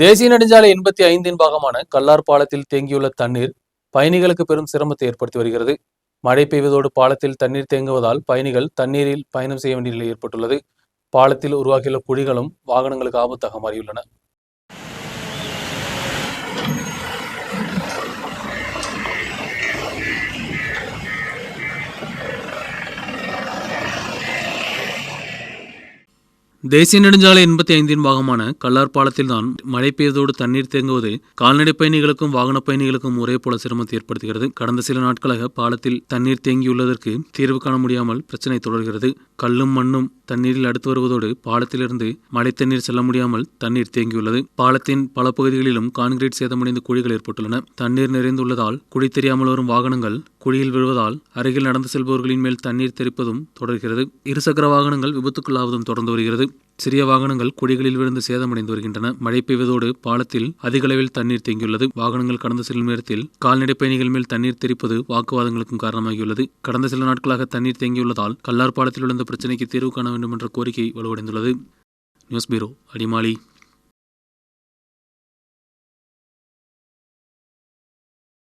தேசிய நெடுஞ்சாலை எண்பத்தி ஐந்தின் பாகமான கல்லார் பாலத்தில் தேங்கியுள்ள தண்ணீர் பயணிகளுக்கு பெரும் சிரமத்தை ஏற்படுத்தி வருகிறது. மழை பெய்வதோடு பாலத்தில் தண்ணீர் தேங்குவதால் பயணிகள் தண்ணீரில் பயணம் செய்ய வேண்டிய நிலை ஏற்பட்டுள்ளது. பாலத்தில் உருவாகியுள்ள குழிகளும் வாகனங்களுக்கு ஆபத்தாக மாறியுள்ளன. தேசிய நெடுஞ்சாலை எண்பத்தி ஐந்தின் பாகமான கல்லார் பாலத்தில் தான் மழை பெய்ததோடு தண்ணீர் தேங்குவது கால்நடை பயணிகளுக்கும் வாகன பயணிகளுக்கும் ஒரே போல சிரமத்தை ஏற்படுத்துகிறது. கடந்த சில நாட்களாக பாலத்தில் தண்ணீர் தேங்கியுள்ளதற்கு தீர்வு காண முடியாமல் பிரச்சனை தொடர்கிறது. கல்லும் மண்ணும் தண்ணீரில் அடுத்து வருவதோடு பாலத்திலிருந்து மழை தண்ணீர் செல்ல முடியாமல் தண்ணீர் தேங்கியுள்ளது. பாலத்தின் பல பகுதிகளிலும் கான்கிரீட் சேதமடைந்த குழிகள் ஏற்பட்டுள்ளன. தண்ணீர் நிறைந்துள்ளதால் குழி தெரியாமல் வரும் வாகனங்கள் குழியில் விழுவதால் அருகில் நடந்து செல்பவர்களின் மேல் தண்ணீர் தெரிப்பதும் தொடர்கிறது. இருசக்கர வாகனங்கள் விபத்துக்குள்ளாவதும் தொடர்ந்து வருகிறது. சிறிய வாகனங்கள் குழிகளில் விழுந்து சேதமடைந்து வருகின்றன. மழை பெய்வதோடு பாலத்தில் அதிக அளவில் தண்ணீர் தேங்கியுள்ளது. வாகனங்கள் கடந்து செல்லும் நேரத்தில் கால்நடை பயணிகள் மேல் தண்ணீர் தெரிப்பது வாக்குவாதங்களுக்கும் காரணமாகியுள்ளது. கடந்த சில நாட்களாக தண்ணீர் தேங்கியுள்ளதால் கல்லார் பாலத்தில் உள்ள இந்த பிரச்சினைக்கு தீர்வு காண வேண்டும் என்ற கோரிக்கை வலுவடைந்துள்ளது. நியூஸ் பீரோ அடிமாலி.